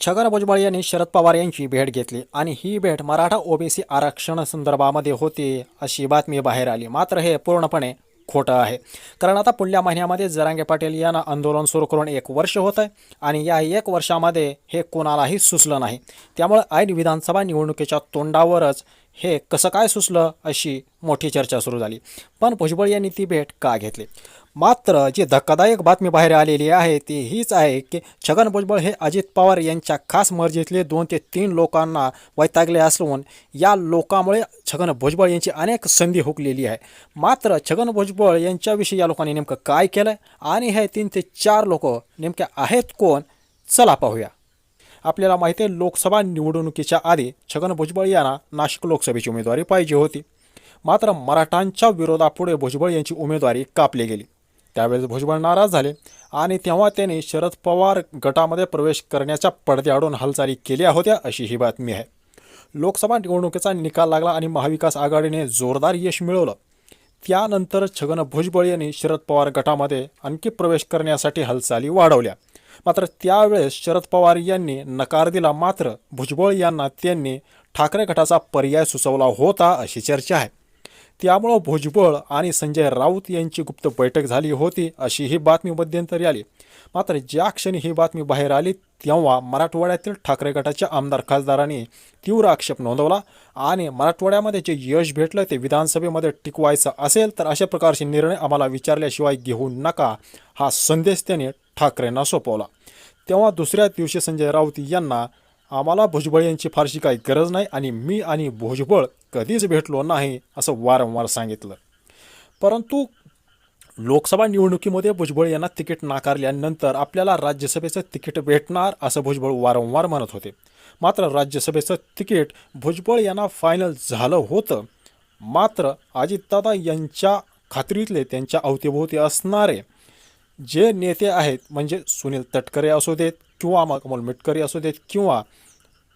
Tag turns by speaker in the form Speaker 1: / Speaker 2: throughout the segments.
Speaker 1: छगन भुजबळ यांनी शरद पवार यांची भेट घेतली आणि ही भेट मराठा ओबीसी आरक्षण संदर्भामध्ये होती अशी बातमी बाहेर आली. मात्र हे पूर्णपणे खोटं आहे. कारण आता पुढल्या महिन्यामध्ये जरांगे पाटील यांना आंदोलन सुरू करून एक वर्ष होत आहे आणि या एक वर्षामध्ये हे कोणालाही सुचलं नाही. त्यामुळे ऐन विधानसभा निवडणुकीच्या तोंडावरच हे कसं काय सुचलं अशी मोठी चर्चा सुरू झाली. पण भुजबळ यांनी ती भेट का घेतली? मात्र जी धक्कादायक बातमी बाहेर आलेली आहे ती हीच आहे की छगन भुजबळ हे अजित पवार यांच्या खास मर्जीतले दोन ते तीन लोकांना वैतागले असून या लोकांमुळे छगन भुजबळ यांची अनेक संधी हुकलेली आहे. मात्र छगन भुजबळ यांच्याविषयी या लोकांनी नेमकं काय केलं आणि हे तीन ते चार लोक नेमके आहेत कोण? चला पाहूया. आपल्याला माहिती आहे लोकसभा निवडणुकीच्या आधी छगन भुजबळ यांना नाशिक लोकसभेची उमेदवारी पाहिजे होती. मात्र मराठांच्या विरोधापुढे भुजबळ यांची उमेदवारी कापली गेली. त्यावेळेस भुजबळ नाराज झाले आणि तेव्हा त्यांनी शरद पवार गटामध्ये प्रवेश करण्याच्या पडद्याआडून हालचाली केल्या होत्या अशी ही बातमी आहे. लोकसभा निवडणुकीचा निकाल लागला आणि महाविकास आघाडीने जोरदार यश मिळवलं. त्यानंतर छगन भुजबळ यांनी शरद पवार गटामध्ये आणखी प्रवेश करण्यासाठी हालचाली वाढवल्या. मात्र त्यावेळेस शरद पवार यांनी नकार दिला. मात्र भुजबळ यांना त्यांनी ठाकरे गटाचा पर्याय सुचवला होता अशी चर्चा आहे. त्यामुळं भुजबळ आणि संजय राऊत यांची गुप्त बैठक झाली होती अशी ही बातमी मध्यंतरी आली. मात्र ज्या क्षणी ही बातमी बाहेर आली तेव्हा मराठवाड्यातील ठाकरे गटाच्या आमदार खासदारांनी तीव्र आक्षेप नोंदवला आणि मराठवाड्यामध्ये जे यश भेटलं ते विधानसभेमध्ये टिकवायचं असेल तर अशा प्रकारचे निर्णय आम्हाला विचारल्याशिवाय घेऊ नका हा संदेश त्याने ठाकरेंना सोपवला. तेव्हा दुसऱ्या दिवशी संजय राऊत यांना आम्हाला भुजबळ यांची फारशी काही गरज नाही आणि मी आणि भुजबळ कधीच भेटलो नाही असं वारंवार सांगितलं. परंतु लोकसभा निवडणुकीमध्ये भुजबळ यांना तिकीट नाकारल्यानंतर आपल्याला राज्यसभेचं तिकीट भेटणार असं भुजबळ वारंवार म्हणत होते. मात्र राज्यसभेचं तिकीट भुजबळ यांना फायनल झालं होतं. मात्र अजितदादा यांच्या खात्रीतले त्यांच्या अवतीभोवती असणारे जे नेते आहेत म्हणजे सुनील तटकरे असू देत किंवा मग मिटकरी असू देत किंवा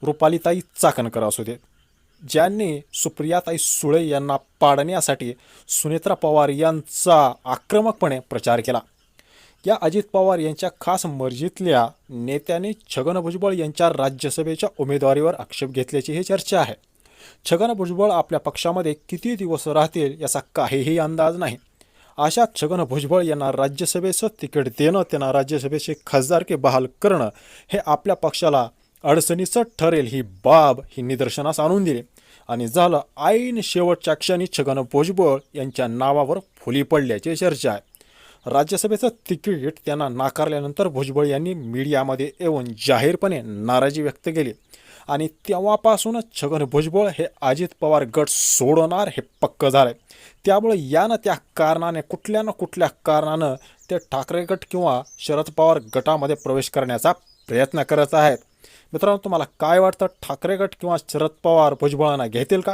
Speaker 1: रुपालीताई चाकणकर असू देत ज्यांनी सुप्रियाताई सुळे यांना पाडण्यासाठी सुनेत्रा पवार यांचा आक्रमकपणे प्रचार केला. या अजित पवार यांच्या खास मर्जीतल्या नेत्याने छगन भुजबळ यांच्या राज्यसभेच्या उमेदवारीवर आक्षेप घेतल्याची ही चर्चा आहे. छगन भुजबळ आपल्या पक्षामध्ये किती दिवस राहतील याचा काहीही अंदाज नाही. अशा छगन भुजबळ यांना राज्यसभेचं तिकीट देणं त्यांना राज्यसभेचे खासदारकी बहाल करणं हे आपल्या पक्षाला अडचणीचं ठरेल ही बाब ही निदर्शनास आणून दिली. आणि झालं ऐन शेवटच्या क्षणी छगन भुजबळ यांच्या नावावर फुली पडल्याची चर्चा आहे. राज्यसभेचं तिकीट त्यांना नाकारल्यानंतर भुजबळ यांनी मीडियामध्ये येऊन जाहीरपणे नाराजी व्यक्त केली. आणि तेव्हापासूनच छगन भुजबळ हे अजित पवार गट सोडवणार हे पक्क झालं आहे त्यामुळे यानं त्या कारणाने कुठल्या ना कुठल्या कारणानं ते ठाकरे गट किंवा शरद पवार गटामध्ये प्रवेश करण्याचा प्रयत्न करत आहेत. मित्रांनो तुम्हाला काय वाटतं? ठाकरे गट किंवा शरद पवार भुजबळांना घेतील का?